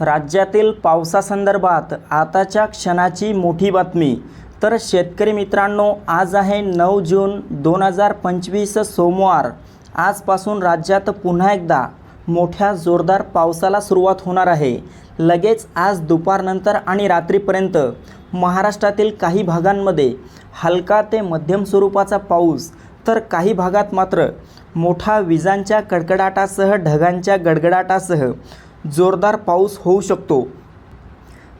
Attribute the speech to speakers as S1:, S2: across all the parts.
S1: राज्यातील पावसासंदर्भात आताच्या क्षणाची मोठी बातमी. तर शेतकरी मित्रांनो आज आहे नऊ जून दोन हजार पंचवीस सोमवार. आजपासून राज्यात पुन्हा एकदा मोठ्या जोरदार पावसाला सुरुवात होणार आहे. लगेच आज दुपारनंतर आणि रात्रीपर्यंत महाराष्ट्रातील काही भागांमध्ये हलका ते मध्यम स्वरूपाचा पाऊस तर काही भागात मात्र मोठा विजांच्या कडकडाटासह ढगांच्या गडगडाटासह जोरदार पाऊस होऊ शकतो.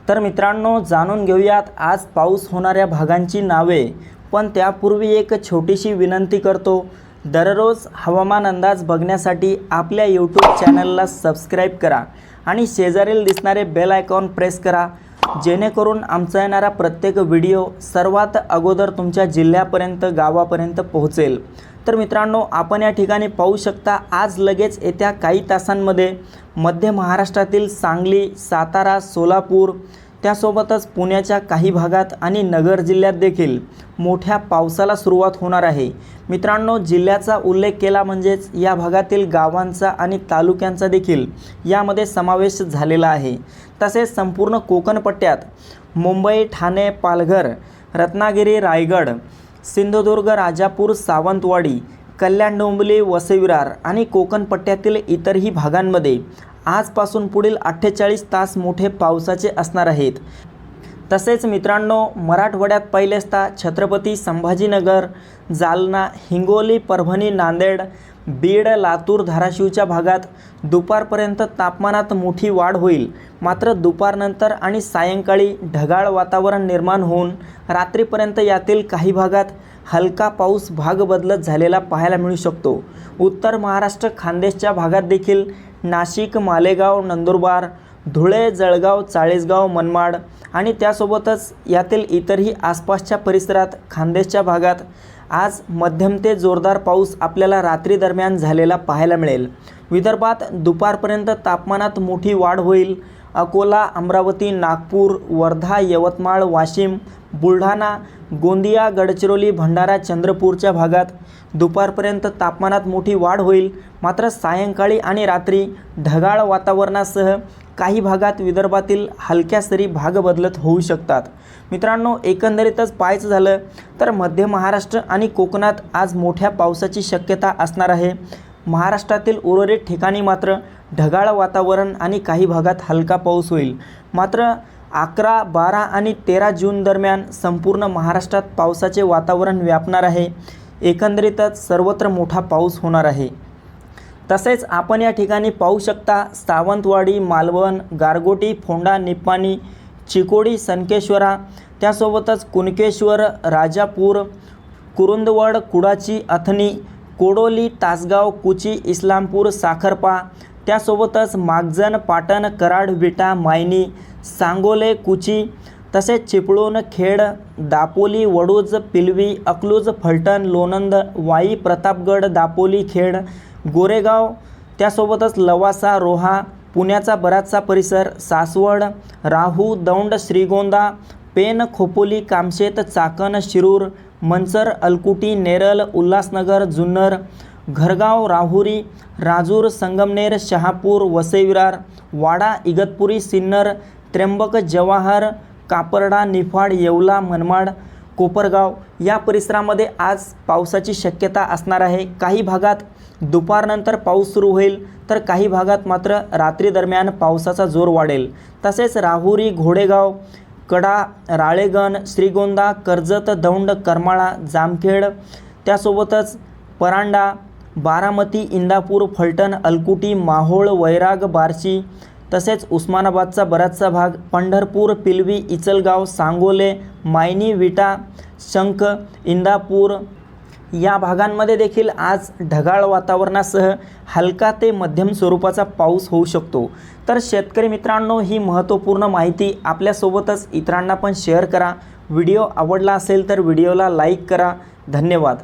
S1: तर मित्रांनो जाणून घेऊयात आज पाऊस होणाऱ्या भागांची नावे. पण त्यापूर्वी एक छोटीशी विनंती करतो. दररोज हवामान अंदाज बघण्यासाठी आपल्या यूट्यूब चॅनलला सबस्क्राईब करा आणि शेजारील दिसणारे बेल आयकॉन प्रेस करा. जेणेकरून आमचा येणारा प्रत्येक व्हिडिओ सर्वात अगोदर तुमच्या जिल्ह्यापर्यंत गावापर्यंत पोहोचेल. तर मित्रांनो आपण या ठिकाणी पाहू शकता आज लगेच येत्या काही तासांमध्ये मध्य महाराष्ट्रातील सांगली सातारा सोलापूर त्यासोबतच पुण्याच्या काही भागात आणि नगर जिल्ह्यात देखील मोठ्या पावसाला सुरुवात होणार आहे. मित्रांनो जिल्ह्याचा उल्लेख केला म्हणजेच या भागातील गावांचा आणि तालुक्यांचा देखील यामध्ये समावेश झालेला आहे. तसेच संपूर्ण कोकणपट्ट्यात मुंबई ठाणे पालघर रत्नागिरी रायगड सिंधुदुर्ग राजापूर सावंतवाडी कल्याण डोंबिवली वसविरार आणि कोकण पट्ट्यातील इतरही भागांमध्ये आजपासून पुढील अठ्ठेचाळीस तास मोठे पावसाचे असणार आहेत. तसेच मित्रांनो मराठवाड्यात पहिले असता छत्रपती संभाजीनगर जालना हिंगोली परभणी नांदेड बीड लातूर धाराशिवच्या भागात दुपारपर्यंत तापमानात मोठी वाढ होईल. मात्र दुपारनंतर आणि सायंकाळी ढगाळ वातावरण निर्माण होऊन रात्रीपर्यंत यातील काही भागात हलका पाऊस भाग बदलत झालेला पाहायला मिळू शकतो. उत्तर महाराष्ट्र खानदेशच्या भागात देखील नाशिक मालेगाव नंदुरबार धुळे जळगाव चाळीसगाव मनमाड आणि त्यासोबतच यातील इतरही आसपासच्या परिसरात खानदेशच्या भागात आज मध्यम ते जोरदार पाऊस आपल्याला रात्री दरम्यान झालेला पाहायला मिळेल. विदर्भात दुपारपर्यंत तापमानात मोठी वाढ होईल. अकोला अमरावती नागपूर वर्धा यवतमाळ वाशिम बुलढाणा गोंदिया गडचिरोली भंडारा चंद्रपूरच्या भागात दुपारपर्यंत तापमानात मोठी वाढ होईल. मात्र सायंकाळी आणि रात्री ढगाळ वातावरणासह काही भागात विदर्भातील हलक्या सरी भाग बदलत होऊ शकतात. मित्रांनो एकंदरीतच पाहायचं झालं तर मध्य महाराष्ट्र आणि कोकणात आज मोठ्या पावसाची शक्यता असणार आहे. महाराष्ट्रातील उर्वरित ठिकाणी मात्र ढगाळ वातावरण आणि काही भागात हलका पाऊस होईल. मात्र अकरा बारा आणि तेरा जून दरम्यान संपूर्ण महाराष्ट्रात पावसाचे वातावरण व्यापणार आहे. एकंदरीतच सर्वत्र मोठा पाऊस होणार आहे. तसेच आपण या ठिकाणी पाहू शकता सावंतवाडी मालवण गारगोटी फोंडा निप्पाणी चिकोडी संकेश्वरा त्यासोबतच कुणकेश्वर राजापूर कुरुंदवड कुडाची अथनी कोडोली तासगाव कुची इस्लामपूर साखरपा त्यासोबतच मागजन पाटण कराड विटा मायनी सांगोले कुची तसेच चिपळूण खेड दापोली वडूज पिलवी अकलूज फलटण लोणंद वाई प्रतापगड दापोली खेड गोरेगाव त्यासोबतच लवासा रोहा पुण्याचा बराचसा परिसर सासवड राहू दौंड श्रीगोंदा पेन खोपोली कामशेत चाकण शिरूर मंचर अलकुटी नेरल उल्हासनगर जुन्नर घरगाव राहुरी राजूर संगमनेर शहापूर वसेविरार वाडा इगतपुरी सिन्नर त्र्यंबक जवाहर कापरडा निफाड येवला मनमाड कोपरगाव या परिसरामध्ये आज पावसाची शक्यता असणार आहे. काही भागात दुपारनंतर पाऊस सुरू होईल तर काही भागात मात्र रात्री दरम्यान पावसाचा जोर वाढेल. तसेच राहुरी घोडेगाव कडा राळेगण श्रीगोंदा कर्जत दौंड करमाळा जामखेड त्यासोबतच परांडा बारामती इंदापूर फलटण अलकुटी माहोळ वैराग बार्शी तसेच उस्मानाबादचा बराचसा भाग पंढरपूर पिलवी इचलगाव सांगोले मायनी विटा शंख इंदापूर या भागांमध्ये देखील आज ढगाळ वातावरणासह हलका ते मध्यम स्वरूपाचा पाऊस होऊ शकतो. तर शेतकरी मित्रांनो ही महत्त्वपूर्ण माहिती आपल्यासोबतच इतरांना पण शेअर करा. व्हिडिओ आवडला असेल तर व्हिडिओला लाईक करा. धन्यवाद.